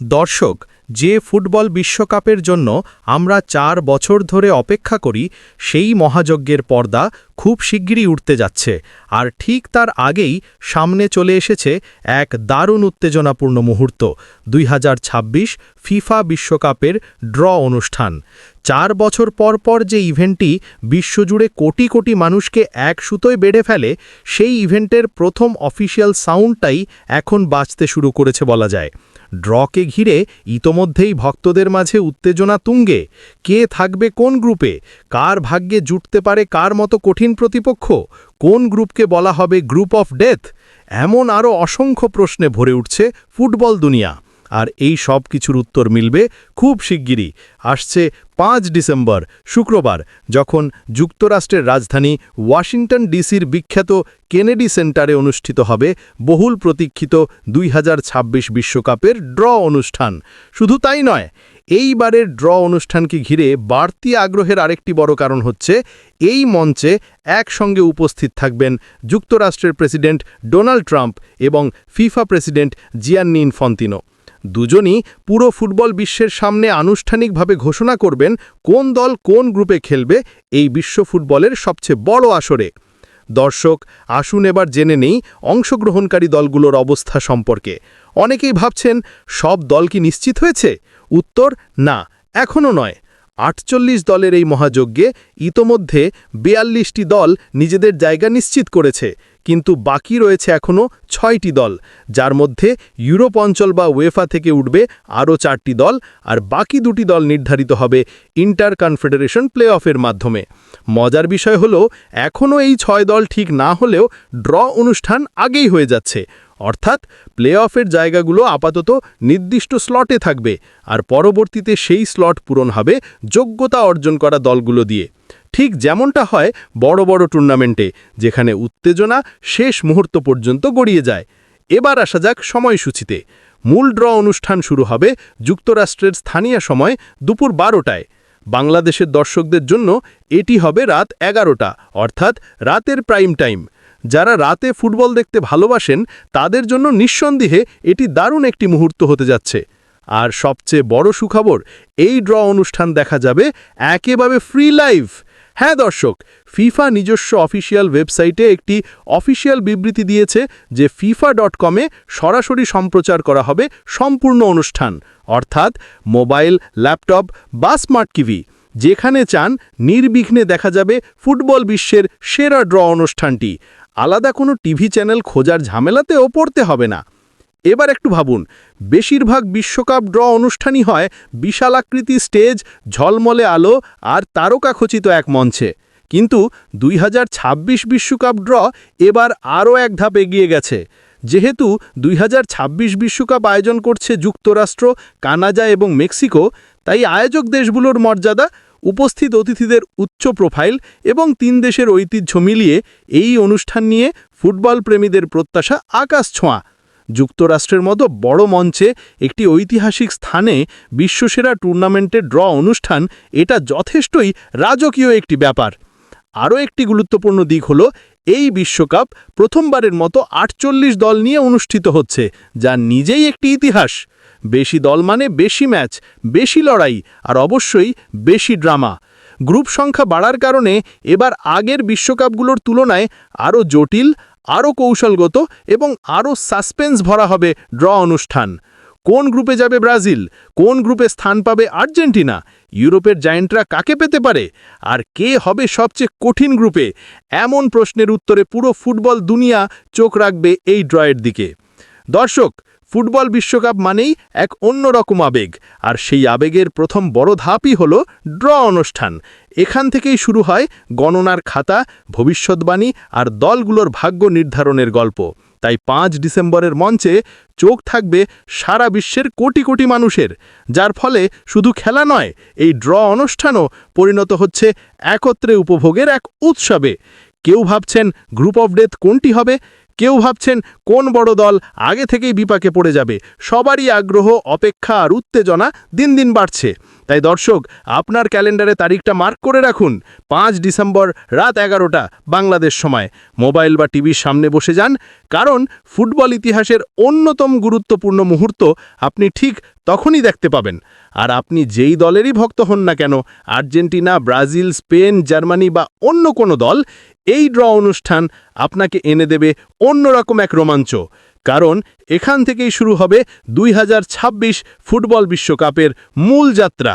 দর্শক, যে ফুটবল বিশ্বকাপের জন্য আমরা চার বছর ধরে অপেক্ষা করি, সেই মহাযজ্ঞের পর্দা খুব শিগগিরই উঠতে যাচ্ছে। আর ঠিক তার আগেই সামনে চলে এসেছে এক দারুণ উত্তেজনাপূর্ণ মুহূর্ত, দুই হাজার ছাব্বিশ ফিফা বিশ্বকাপের ড্র অনুষ্ঠান। চার বছর পর পর যে ইভেন্টটি বিশ্বজুড়ে কোটি কোটি মানুষকে এক সুতোয় বেড়ে ফেলে, সেই ইভেন্টের প্রথম অফিসিয়াল সাউন্ডটাই এখন বাজতে শুরু করেছে বলা যায়। ড্রকে ঘিরে ইতোমধ্যেই ভক্তদের মাঝে উত্তেজনা তুঙ্গে। কে থাকবে কোন গ্রুপে? কার ভাগ্যে জুটতে পারে কার মতো কঠিন প্রতিপক্ষ? কোন গ্রুপকে বলা হবে গ্রুপ অফ ডেথ? এমন আরও অসংখ্য প্রশ্নে ভরে উঠছে ফুটবল দুনিয়া। আর এই সব কিছুর উত্তর মিলবে খুব শিগগিরই। আসছে পাঁচ ডিসেম্বর, শুক্রবার, যখন যুক্তরাষ্ট্রের রাজধানী ওয়াশিংটন ডিসির বিখ্যাত কেনেডি সেন্টারে অনুষ্ঠিত হবে বহুল প্রতীক্ষিত দুই বিশ্বকাপের ড্র অনুষ্ঠান। শুধু তাই নয়, এইবারের ড্র অনুষ্ঠানকে ঘিরে বাড়তি আগ্রহের আরেকটি বড় কারণ হচ্ছে, এই মঞ্চে একসঙ্গে উপস্থিত থাকবেন যুক্তরাষ্ট্রের প্রেসিডেন্ট ডোনাল্ড ট্রাম্প এবং ফিফা প্রেসিডেন্ট জিয়ান্নি ইনফন্তিনো। দুজনই পুরো ফুটবল বিশ্বের সামনে আনুষ্ঠানিকভাবে ঘোষণা করবেন কোন দল কোন গ্রুপে খেলবে এই বিশ্ব ফুটবলের সবচেয়ে বড় আসরে। দর্শক, আসুন এবার জেনে নেই অংশগ্রহণকারী দলগুলোর অবস্থা সম্পর্কে। অনেকেই ভাবছেন, সব দল কি নিশ্চিত হয়েছে? উত্তর, না, এখনও নয়। আটচল্লিশ দলের এই মহাযজ্ঞে ইতোমধ্যে বিয়াল্লিশটি দল নিজেদের জায়গা নিশ্চিত করেছে, কিন্তু বাকি রয়েছে এখনও ছয়টি দল, যার মধ্যে ইউরোপ অঞ্চল বা ওয়েফা থেকে উঠবে আরও চারটি দল আর বাকি দুটি দল নির্ধারিত হবে ইন্টার কনফেডারেশন প্লে অফের মাধ্যমে। মজার বিষয় হল, এখনও এই ছয় দল ঠিক না হলেও ড্র অনুষ্ঠান আগেই হয়ে যাচ্ছে। অর্থাৎ প্লে অফের জায়গাগুলো আপাতত নির্দিষ্ট স্লটে থাকবে আর পরবর্তীতে সেই স্লট পূরণ হবে যোগ্যতা অর্জন করা দলগুলো দিয়ে। ঠিক যেমনটা হয় বড় বড় টুর্নামেন্টে, যেখানে উত্তেজনা শেষ মুহূর্ত পর্যন্ত গড়িয়ে যায়। এবার আসা যাক সময়সূচিতে। মূল ড্র অনুষ্ঠান শুরু হবে যুক্তরাষ্ট্রের স্থানীয় সময় দুপুর বারোটায়। বাংলাদেশের দর্শকদের জন্য এটি হবে রাত এগারোটা, অর্থাৎ রাতের প্রাইম টাইম। যারা রাতে ফুটবল দেখতে ভালোবাসেন, তাদের জন্য নিঃসন্দেহে এটি দারুণ একটি মুহূর্ত হতে যাচ্ছে। আর সবচেয়ে বড় সুখবর, এই ড্র অনুষ্ঠান দেখা যাবে একেবারে ফ্রি লাইভ। হ্যাঁ দর্শক, ফিফা নিজস্ব অফিসিয়াল ওয়েবসাইটে একটি অফিসিয়াল বিবৃতি দিয়েছে যে ফিফা ডট কমে সরাসরি সম্প্রচার করা হবে সম্পূর্ণ অনুষ্ঠান, অর্থাৎ মোবাইল, ল্যাপটপ বা স্মার্ট টিভি। যেখানে চান, নির্বিঘ্নে দেখা যাবে ফুটবল বিশ্বের সেরা ড্র অনুষ্ঠানটি। আলাদা কোনো টিভি চ্যানেল খোঁজার ঝামেলাতেও পড়তে হবে না। এবার একটু ভাবুন, বেশিরভাগ বিশ্বকাপ ড্র অনুষ্ঠানই হয় বিশালাকৃতি স্টেজ, ঝলমলে আলো আর তারকাখচিত এক মঞ্চে। কিন্তু দুই বিশ্বকাপ ড্র এবার আরও এক ধাপ এগিয়ে গেছে। যেহেতু দুই বিশ্বকাপ আয়োজন করছে যুক্তরাষ্ট্র, কানাডা এবং মেক্সিকো, তাই আয়োজক দেশগুলোর মর্যাদা উপস্থিত অতিথিদের উচ্চ প্রোফাইল এবং তিন দেশের ঐতিহ্য মিলিয়ে এই অনুষ্ঠান নিয়ে ফুটবল প্রেমীদের প্রত্যাশা আকাশ ছোঁয়া। যুক্তরাষ্ট্রের মতো বড় মঞ্চে একটি ঐতিহাসিক স্থানে বিশ্বসেরা টুর্নামেন্টের ড্র অনুষ্ঠান, এটা যথেষ্টই রাজকীয় একটি ব্যাপার। আরও একটি গুরুত্বপূর্ণ দিক হল এই বিশ্বকাপ প্রথমবারের মতো আটচল্লিশ দল নিয়ে অনুষ্ঠিত হচ্ছে, যা নিজেই একটি ইতিহাস। বেশি দল মানে বেশি ম্যাচ, বেশি লড়াই, আর অবশ্যই বেশি ড্রামা। গ্রুপ সংখ্যা বাড়ার কারণে এবার আগের বিশ্বকাপগুলোর তুলনায় আরও জটিল, আরও কৌশলগত এবং আরও সাসপেন্স ভরা হবে ড্র অনুষ্ঠান। কোন গ্রুপে যাবে ব্রাজিল? কোন গ্রুপে স্থান পাবে আর্জেন্টিনা? ইউরোপের জায়েন্টরা কাকে পেতে পারে? আর কে হবে সবচেয়ে কঠিন গ্রুপে? এমন প্রশ্নের উত্তরে পুরো ফুটবল দুনিয়া চোখ রাখবে এই ড্রয়ের দিকে। দর্শক, ফুটবল বিশ্বকাপ মানেই এক অন্যরকম আবেগ। আর সেই আবেগের প্রথম বড় ধাপই হল ড্র অনুষ্ঠান। এখান থেকেই শুরু হয় গণনার খাতা, ভবিষ্যৎবাণী আর দলগুলোর ভাগ্য নির্ধারণের গল্প। তাই পাঁচ ডিসেম্বরের মঞ্চে চোখ থাকবে সারা বিশ্বের কোটি কোটি মানুষের, যার ফলে শুধু খেলা নয়, এই ড্র অনুষ্ঠানও পরিণত হচ্ছে একত্রে উপভোগের এক উৎসবে। কেউ ভাবছেন গ্রুপ অফ ডেথ কোনটি হবে? কেউ ভাবছেন কোন বড় দল আগে থেকেই বিপাকে পড়ে যাবে? সবারই আগ্রহ, অপেক্ষা আর উত্তেজনা দিন দিন বাড়ছে। তাই দর্শক, আপনার ক্যালেন্ডারে তারিখটা মার্ক করে রাখুন। পাঁচ ডিসেম্বর রাত এগারোটা বাংলাদেশ সময়। মোবাইল বা টিভির সামনে বসে যান, কারণ ফুটবল ইতিহাসের অন্যতম গুরুত্বপূর্ণ মুহূর্ত আপনি ঠিক তখনই দেখতে পাবেন। আর আপনি যেই দলেরই ভক্ত হন না কেন, আর্জেন্টিনা, ব্রাজিল, স্পেন, জার্মানি বা অন্য কোনো দল, এই ড্র অনুষ্ঠান আপনাকে এনে দেবে অন্যরকম এক রোমাঞ্চ। কারণ এখান থেকেই শুরু হবে দুই হাজার ছাব্বিশ ফুটবল বিশ্বকাপের মূল যাত্রা।